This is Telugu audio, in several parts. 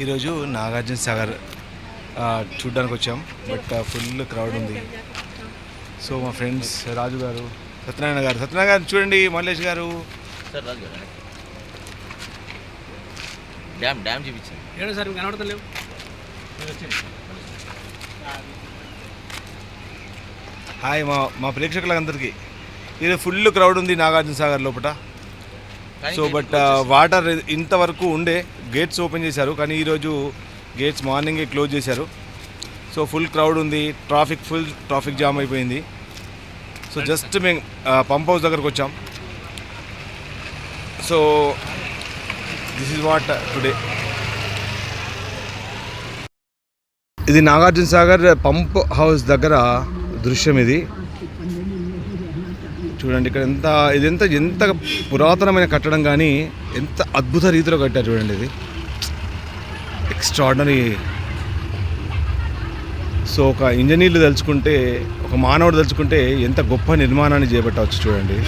ఈరోజు నాగార్జున సాగర్ చూడ్డానికి వచ్చాం. బట్ ఫుల్ క్రౌడ్ ఉంది. సో మా ఫ్రెండ్స్ రాజు గారు సత్యనారాయణ గారు సత్యనారాయణ గారు చూడండి మల్లేష్ గారు. సార్ రాజు గారు. డ్యామ్ డ్యామ్ చూపించండి. ఏడు సార్ కనబడతలేవు? హాయ్ మా మా ప్రేక్షకులందరికీ. ఈరోజు ఫుల్ క్రౌడ్ ఉంది నాగార్జున సాగర్ లోపల సో బట్. వాటర్ ఇంతవరకు ఉండే గేట్స్ ఓపెన్ చేశారు కానీ ఈరోజు గేట్స్ మార్నింగే క్లోజ్ చేశారు. సో ఫుల్ క్రౌడ్ ఉంది ట్రాఫిక్ ఫుల్ ట్రాఫిక్ జామ్ అయిపోయింది. సో జస్ట్ మేము పంప్ హౌస్ దగ్గరకు వచ్చాం. So this is what today ఇది నాగార్జున సాగర్ పంప్ హౌస్ దగ్గర దృశ్యం ఇది. చూడండి ఇక్కడ ఎంత ఇది ఎంత ఎంత పురాతనమైన కట్టడం కానీ ఎంత అద్భుత రీతిలో కట్టారు చూడండి ఇది. ఎక్స్ట్రాడినరీ సో ఒక ఇంజనీర్లు తలుచుకుంటే ఒక మానవుడు తలుచుకుంటే ఎంత గొప్ప నిర్మాణాన్ని చేపట్టవచ్చు చూడండి.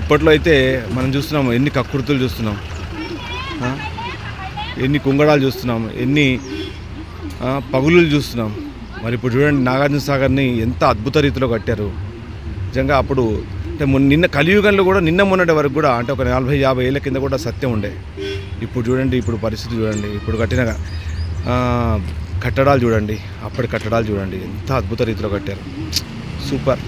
ఇప్పట్లో అయితే మనం చూస్తున్నాం ఎన్ని కకృతులు చూస్తున్నాం. ఎన్ని కుంగడాలు చూస్తున్నాం ఎన్ని పగులు చూస్తున్నాం. మరి ఇప్పుడు చూడండి నాగార్జున సాగర్ని ఎంత అద్భుత రీతిలో కట్టారు. నిజంగా అప్పుడు అంటే నిన్న కలియుగంలో కూడా నిన్న మొన్నటి వరకు కూడా అంటే ఒక నలభై యాభై ఏళ్ళ కింద కూడా సత్యం ఉండే. ఇప్పుడు చూడండి ఇప్పుడు పరిస్థితి చూడండి ఇప్పుడు కట్టిన కట్టడాలు చూడండి అప్పటి కట్టడాలు చూడండి ఎంత అద్భుత రీతిలో కట్టారు. సూపర్.